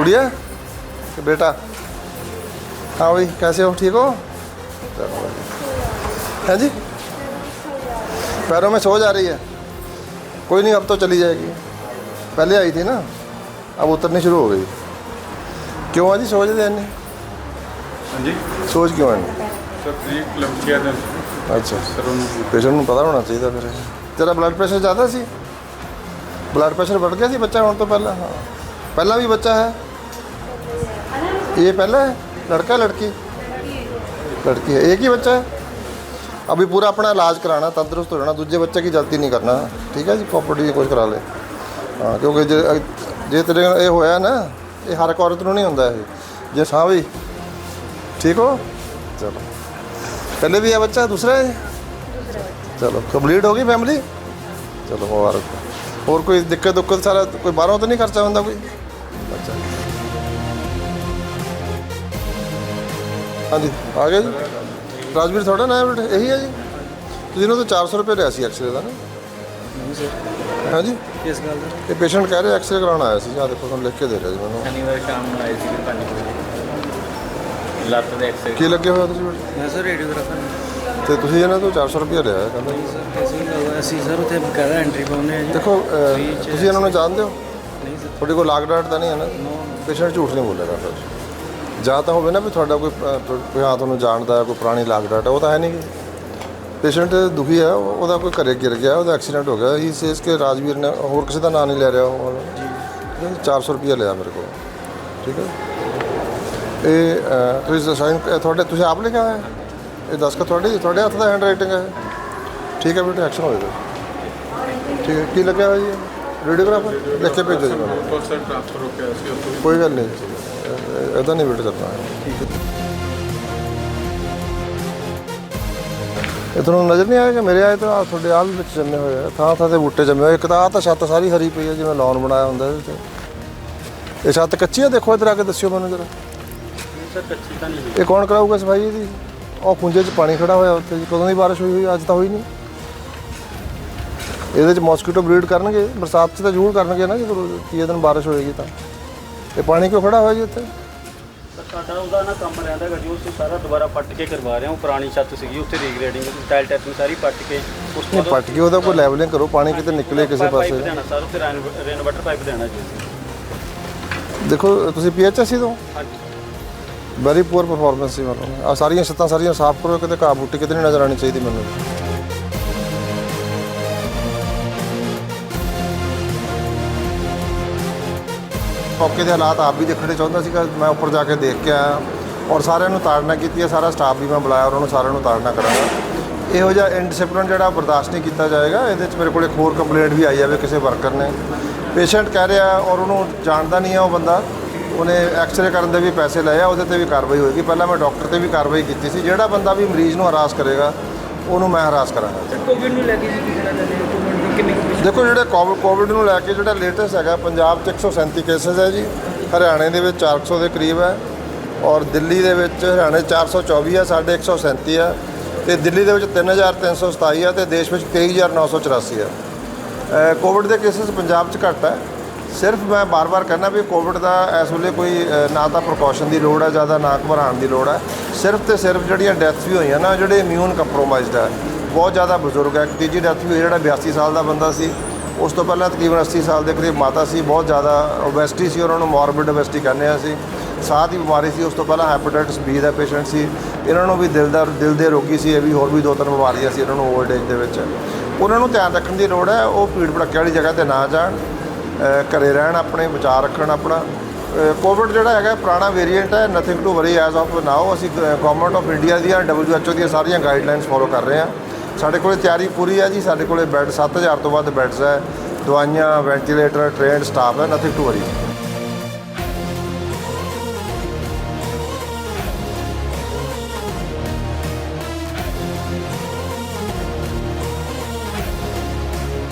गुड़िया कि बेटा हाँ भाई कैसे हो ठीक हो है जी पैरों में सोज आ रही है कोई नहीं अब तो चली जाएगी पहले आई थी ना अब उतरनी शुरू हो गई क्यों है जी सोज देने ਹਾਂਜੀ सोज क्यों है ਸਰ ਤਰੀਕ ਲੰਕਿਆ ਦਾ अच्छा ਸਰ ਉਹਨੂੰ ਪੇਸ਼ੈਂਟ ਨੂੰ ਪਤਾ ਹੋਣਾ ਚਾਹੀਦਾ ਫਿਰ ਤੇਰਾ ਬਲੱਡ ਪ੍ਰੈਸ਼ਰ ਜ਼ਿਆਦਾ ਸੀ ਬਲੱਡ ਪ੍ਰੈਸ਼ਰ ਵੱਧ ਗਿਆ ਸੀ ਬੱਚਾ ਹੋਣ ਤੋਂ ਪਹਿਲਾਂ ਹਾਂ ਪਹਿਲਾਂ ਵੀ ਬੱਚਾ ਹੈ ये पहला है लड़का लड़की लड़की है एक ही बच्चा है अभी पूरा अपना इलाज कराना तंदुरुस्त हो जाना दूसरे बच्चे की गलती नहीं करना ठीक है जी प्रॉपर्टी ਦੀ ਕੁਝ ਕਰਾ ਲੈ। ਹਾਂ, ਕਿਉਂਕਿ ਜੇ ਜੇ ਤੇਰੇ ਨਾਲ ਇਹ ਹੋਇਆ ਨਾ, ਇਹ ਹਰ ਇੱਕ ਔਰਤ ਨੂੰ ਨਹੀਂ ਹੁੰਦਾ ਇਹ। ਜੇ ਸਾਹ ਵੀ, ਠੀਕ ਹੋ? ਚਲੋ। ਪਹਿਲੇ ਵੀ ਆ ਬੱਚਾ, ਦੂਸਰਾ ਹੈ ਚਲੋ ਕੰਪਲੀਟ ਹੋ ਗਈ ਫੈਮਿਲੀ ਚਲੋ ਮੁਬਾਰਕ ਹੋਰ ਕੋਈ ਦਿੱਕਤ ਦੁੱਕਤ ਸਾਰਾ ਕੋਈ ਬਾਹਰੋਂ ਤਾਂ ਨਹੀਂ ਖਰਚਾ ਹੁੰਦਾ ਕੋਈ? ਹਾਂਜੀ ਆ ਗਿਆ ਜੀ। ਰਾਜਵੀਰ ਤੁਹਾਡਾ ਨਾਮ ਇਹੀ ਹੈ ਜੀ? ਤੁਸੀਂ ਇਹਨਾਂ ਤੋਂ 400 ਰੁਪਏ ਲਿਆ ਸੀ ਐਕਸਰੇ ਦਾ ਨਾ? ਨਹੀਂ ਸਰ। ਹਾਂਜੀ? ਕਿਸ ਗੱਲ ਦਾ? ਇਹ ਪੇਸ਼ੈਂਟ ਕਹਿ ਰਿਹਾ ਐਕਸਰੇ ਕਰਾਉਣ ਆਇਆ ਸੀ ਜਾਂ। ਦੇਖੋ ਤੁਹਾਨੂੰ ਲਿਖ ਕੇ ਦੇ ਰਿਹਾ ਜੀ ਮੈਨੂੰ। ਸ਼ਨੀਵਾਰ ਸ਼ਾਮ ਨੂੰ ਆਏ ਸੀ 5 ਵਜੇ। ਲੱਤ ਦੇ ਐਕਸਰੇ ਕੀ ਲੱਗਿਆ ਹੋਇਆ ਤੁਸੀਂ? ਮੈਂ ਸਰ ਰੇਡੀਓਗ੍ਰਾਫਰ ਤੇ ਤੁਸੀਂ ਇਹਨਾਂ ਤੋਂ 400 ਰੁਪਏ ਲਿਆ ਹੈ ਕਹਿੰਦਾ। ਜੀ ਸਰ ਅਸੀਂ ਅਸੀਂ ਸਰ ਉੱਥੇ ਬਕਾਇਦਾ ਐਂਟਰੀ ਪਾਉਨੇ ਆ ਜੀ। ਦੇਖੋ ਤੁਸੀਂ ਇਹਨਾਂ ਨੂੰ ਜਾਣਦੇ ਹੋ? ਨਹੀਂ ਸਰ। ਤੁਹਾਡੇ ਕੋਲ ਲਾਗ ਡਾਟ ਤਾਂ ਨਹੀਂ ਹੈ ਨਾ? ਪੇਸ਼ੈਂਟ ਝੂਠ ਨਹੀਂ ਬੋਲੇਗਾ ਸਰ। ਜਾਂ ਤਾਂ ਹੋਵੇ ਨਾ ਵੀ ਤੁਹਾਡਾ ਕੋਈ ਕੋਈ ਹਾਂ ਤੁਹਾਨੂੰ ਜਾਣਦਾ ਹੈ ਕੋਈ ਪੁਰਾਣੀ ਲਾਗ ਡਾਟ ਹੈ ਉਹ ਤਾਂ ਹੈ ਨਹੀਂ। ਪੇਸ਼ੈਂਟ ਦੁਖੀ ਹੈ ਉਹ- ਉਹਦਾ ਕੋਈ ਘਰੇ ਗਿਰ ਗਿਆ ਉਹਦਾ ਐਕਸੀਡੈਂਟ ਹੋ ਗਿਆ ਹੀ ਸੇਸ ਕੇ ਰਾਜਵੀਰ ਨੇ ਹੋਰ ਕਿਸੇ ਦਾ ਨਾਂ ਨਹੀਂ ਲੈ ਰਿਹਾ ਉਹ। ਜੀ। 400 ਰੁਪਏ ਲਿਆ ਮੇਰੇ ਕੋਲ। ਠੀਕ ਹੈ? ਇਹ ਤੁਸੀਂ ਸਾਈਨ ਤੁਹਾਡੇ ਤੁਸੀਂ ਆਪ ਲਿਖਿਆ ਹੈ? ਇਹ ਦੱਸ ਕੇ ਤੁਹਾਡੀ ਤੁਹਾਡੇ ਹੱਥ ਦਾ ਹੈਂਡ ਰਾਈਟਿੰਗ ਹੈ। ਠੀਕ ਹੈ ਬੇਟਾ ਐਕਸ਼ਨ ਹੋਏਗਾ ਠੀਕ ਹੈ ਕੀ ਲੱਗਿਆ ਹੋਇਆ ਜੀ? ਰੇਡੀਓਗ੍ਰਾਫਰ? ਲਿਖ ਕੇ ਭੇਜੋ ਜੀ ਕੋਈ ਗੱਲ ਨਹੀਂ। ਇਦਾਂ ਨਹੀਂ ਵੇਟ ਕਰਨਾ। ਠੀਕ ਹੈ। ਤੁਹਾਨੂੰ ਨਜ਼ਰ ਨਹੀਂ ਆਇਆ ਕਿ ਮੇਰੇ ਆਏ ਤਾਂ ਤੁਹਾਡੇ ਆਲ ਵਿੱਚ ਜੰਮੇ ਹੋਏ ਆ। ਥਾਂ ਥਾਂ ਤੇ ਬੂਟੇ ਜੰਮੇ ਹੋਏ ਇੱਕ ਤਾਂ ਆਹ ਤਾਂ ਛੱਤ ਸਾਰੀ ਹਰੀ ਪਈ ਹੈ ਜਿਵੇਂ ਲੌਨ ਬਣਾਇਆ ਹੁੰਦਾ ਇਹਦੇ ਤੇ। ਇਹ ਛੱਤ ਕੱਚੀ ਆ? ਦੇਖੋ ਇਧਰ ਆ ਕੇ ਦੱਸਿਓ ਮੈਨੂੰ ਜਰਾ। ਸਰ ਕੱਚੀ ਤਾਂ ਨਹੀਂ ਇਹ ਕੌਣ ਕਰਾਊਗਾ ਸਫ਼ਾਈ ਇਹਦੀ? ਉਹ ਖੁੰਝੇ 'ਚ ਪਾਣੀ ਖੜਾ ਹੋਇਆ ਉੱਥੇ। ਜੀ ਕਦੋਂ ਦੀ ਬਾਰਿਸ਼ ਹੋਈ ਹੋਈ? ਅੱਜ ਤਾਂ ਹੋਈ ਨਹੀਂ। ਇਹਦੇ 'ਚ ਮੋਸਕੀਟੋ ਬਰੀਡ ਕਰਨਗੇ। ਬਰਸਾਤ 'ਚ ਤਾਂ ਜ਼ਰੂਰ ਕਰਨਗੇ ਨਾ ਜਦੋਂ ਤੀਏ ਦਿਨ ਬਾਰਿਸ਼ ਹੋਏਗੀ ਤਾਂ। ਇਹ ਪਾਣੀ ਕਿਉਂ ਖੜਾ ਹੋਇਆ ਜੀ ਉੱਥੇ? ਸਾਡਾ ਉਹਦਾ ਨਾ ਕੰਮ ਰਹਿੰਦਾ ਗਾ ਜੀ ਉਸ ਤੋਂ ਸਾਰਾ ਦੁਬਾਰਾ ਪੱਟ ਕੇ ਕਰਵਾ ਰਹੇ ਹਾਂ ਪੁਰਾਣੀ ਛੱਤ ਸੀਗੀ ਉੱਥੇ ਰੀਗ੍ਰੇਡਿੰਗ ਟਾਈਲ ਟੈਪਿੰਗ ਸਾਰੀ ਪੱਟ ਕੇ ਉਸ ਨਹੀਂ ਪੱਟ ਕੇ ਉਹਦਾ ਕੋਈ ਲੈਵਲਿੰਗ ਕਰੋ ਪਾਣੀ ਕਿਤੇ ਨਿਕਲੇ ਕਿਸੇ ਪਾਈਪ ਪਾਸੇ। ਦੇਣਾ ਸਰ ਉੱਥੇ ਰੇਨ ਵਾਟਰ ਪਾਈਪ ਦੇਣਾ ਜੀ। ਅਸੀਂ। ਦੇਖੋ ਤੁਸੀਂ ਪੀਐਚਐਸਸੀ ਤੋਂ? ਹਾਂਜੀ। ਵੈਰੀ ਪੂਅਰ ਪਰਫਾਰਮੈਂਸ ਸੀ ਮਤਲਬ ਆ ਸਾਰੀਆਂ ਛੱਤਾਂ ਸਾਰੀਆਂ ਸਾਫ਼ ਕਰੋ ਕਿਤੇ ਘਾਹ ਬੂਟੀ ਕਿਤੇ ਨਹੀਂ ਨਜ਼ਰ ਆਣੀ ਚਾਹੀਦੀ ਮੈਨੂੰ। ਮੌਕੇ ਦੇ ਹਾਲਾਤ ਆਪ ਵੀ ਦੇਖਣੇ ਚਾਹੁੰਦਾ ਸੀਗਾ। ਮੈਂ ਉੱਪਰ ਜਾ ਕੇ ਦੇਖ ਕੇ ਆਇਆ ਔਰ ਸਾਰਿਆਂ ਨੂੰ ਤਾੜਨਾ ਕੀਤੀ ਹੈ, ਸਾਰਾ ਸਟਾਫ ਵੀ ਮੈਂ ਬੁਲਾਇਆ ਉਹਨਾਂ ਨੂੰ ਸਾਰਿਆਂ ਨੂੰ ਤਾੜਨਾ ਕਰਾਂਗਾ। ਇਹੋ ਜਿਹਾ ਇਨਡਿਸਪਲਿਨ ਜਿਹੜਾ ਬਰਦਾਸ਼ਤ ਨਹੀਂ ਕੀਤਾ ਜਾਏਗਾ। ਇਹਦੇ 'ਚ ਮੇਰੇ ਕੋਲ ਇੱਕ ਹੋਰ ਕੰਪਲੇਂਟ ਵੀ ਆਈ ਜਾਵੇ ਕਿਸੇ ਵਰਕਰ ਨੇ। ਪੇਸ਼ੈਂਟ ਕਹਿ ਰਿਹਾ ਔਰ ਉਹਨੂੰ ਜਾਣਦਾ ਨਹੀਂ ਹੈ ਉਹ ਬੰਦਾ। ਉਹਨੇ ਐਕਸਰੇ ਕਰਨ ਦੇ ਵੀ ਪੈਸੇ ਲਏ ਆ, ਉਹਦੇ ਤੇ ਵੀ ਕਾਰਵਾਈ ਹੋਏਗੀ। ਪਹਿਲਾਂ ਮੈਂ ਡਾਕਟਰ ਤੇ ਵੀ ਕਾਰਵਾਈ ਕੀਤੀ ਸੀ। ਜਿਹੜਾ ਬੰਦਾ ਵੀ ਮਰੀਜ਼ ਨੂੰ ਹਰਾਸ ਕਰੇਗਾ, ਉਹਨੂੰ ਮੈਂ ਹਰਾਸ ਕਰਾਂਗਾ। ਕੋਵਿਡ ਨੂੰ ਲੈ ਕੇ ਜੀ ਕੀ ਕਹਿਣਾ ਚਾਹੁੰਦੇ ਹੋ ਕਿੰਨੀ ਦੇਖੋ ਜਿਹੜੇ ਕੋਵਿਡ ਕੋਵਿਡ ਨੂੰ ਲੈ ਕੇ ਜਿਹੜਾ ਲੇਟੈਸਟ ਹੈਗਾ ਪੰਜਾਬ 'ਚ 137 ਕੇਸਸ ਹੈ ਜੀ। ਹਰਿਆਣੇ ਦੇ ਵਿੱਚ 400 ਦੇ ਕਰੀਬ ਹੈ ਔਰ ਦਿੱਲੀ ਦੇ ਵਿੱਚ ਹਰਿਆਣੇ 424 ਹੈ ਸਾਡੇ 137 ਹੈ। ਤੇ ਦਿੱਲੀ ਦੇ ਵਿੱਚ 3327 ਹੈ ਤੇ ਦੇਸ਼ ਵਿੱਚ 23984 ਹੈ। ਅ, ਕੋਵਿਡ ਦੇ ਕੇਸਸ ਪੰਜਾਬ 'ਚ ਘੱਟ ਹੈ। ਸਿਰਫ ਮੈਂ ਬਾਰ-ਬਾਰ ਕਹਿੰਦਾ ਵੀ ਕੋਵਿਡ ਦਾ ਇਸ ਵੇਲੇ ਕੋਈ ਨਾ ਤਾਂ ਪ੍ਰੀਕਾਸ਼ਨ ਦੀ ਲੋੜ ਹੈ ਜ਼ਿਆਦਾ ਨਾ ਘਬਰਾਉਣ ਦੀ ਲੋੜ ਹੈ। ਸਿਰਫ ਤੇ ਸਿਰਫ ਜਿਹੜੀਆਂ ਡੈਥਸ ਵੀ ਹੋਈਆਂ ਨਾ ਜਿਹੜੇ ਇਮਿਊਨ ਕੰਪਰੋਮਾਈਜ਼ਡ ਹੈ। ਬਹੁਤ ਜ਼ਿਆਦਾ ਬਜ਼ੁਰਗ ਹੈ। ਇੱਕ ਤੀਜੀ ਡੈਥ ਵੀ ਹੋਈ ਜਿਹੜਾ 82 ਸਾਲ ਦਾ ਬੰਦਾ ਸੀ। ਉਸ ਤੋਂ ਪਹਿਲਾਂ ਤਕਰੀਬਨ 80 ਸਾਲ ਦੇ ਕਰੀਬ ਮਾਤਾ ਸੀ ਬਹੁਤ ਜ਼ਿਆਦਾ ਓਬੈਸਿਟੀ ਸੀ ਉਹਨਾਂ ਨੂੰ ਮੋਰਬਿਡ ਓਬੈਸਿਟੀ ਕਹਿੰਦੇ ਆ ਅਸੀਂ। ਸਾਹ ਦੀ ਬਿਮਾਰੀ ਸੀ ਉਸ ਤੋਂ ਪਹਿਲਾਂ ਹੈਪੇਟਾਈਟਸ ਬੀ ਦਾ ਪੇਸ਼ੈਂਟ ਸੀ। ਇਹਨਾਂ ਨੂੰ ਵੀ ਦਿਲ ਦਾ ਦਿਲ ਦੇ ਰੋਗੀ ਸੀ ਇਹ ਵੀ ਹੋਰ ਵੀ ਦੋ ਤਿੰਨ ਬਿਮਾਰੀਆਂ ਸੀ ਇਹਨਾਂ ਨੂੰ 올ਡ ਏਜ ਦੇ ਵਿੱਚ। ਉਹਨਾਂ ਨੂੰ ਧਿਆਨ ਰੱਖਣ ਦੀ ਲੋੜ ਹੈ ਉਹ ਭੀੜ ਭੜੱਕੇ ਵਾਲੀ ਜਗ੍ਹਾ ਤੇ ਨਾ ਜਾਣ ਅ, ਘਰੇ ਰਹਿਣ ਆਪਣੇ ਵਿਚਾਰ ਰੱਖਣ ਆਪਣਾ। ਕੋਵਿਡ ਜਿਹੜਾ ਹੈਗਾ ਪੁਰਾਣਾ ਵੇਰੀਐਂਟ ਹੈ nothing to worry as of now ਅਸੀਂ ਗਵਰਨਮੈਂਟ ਆਫ ਇੰਡੀਆ ਦੀਆਂ WHO ਦੀਆਂ ਸਾਰੀਆਂ ਗਾਈਡਲਾਈਨਸ ਫੋਲੋ ਕਰ ਰਹੇ ਹਾਂ। ਸਾਡੇ ਕੋਲੇ ਤਿਆਰੀ ਪੂਰੀ ਹੈ ਜੀ, ਸਾਡੇ ਕੋਲੇ ਬੈੱਡ 7000 ਤੋਂ ਵੱਧ ਬੈੱਡਸ ਹੈ, ਦਵਾਈਆਂ, ਵੈਂਟੀਲੇਟਰ, ਟ੍ਰੇਨਡ ਸਟਾਫ ਹੈ ਨਥਿੰਗ ਟੂ ਵਰੀ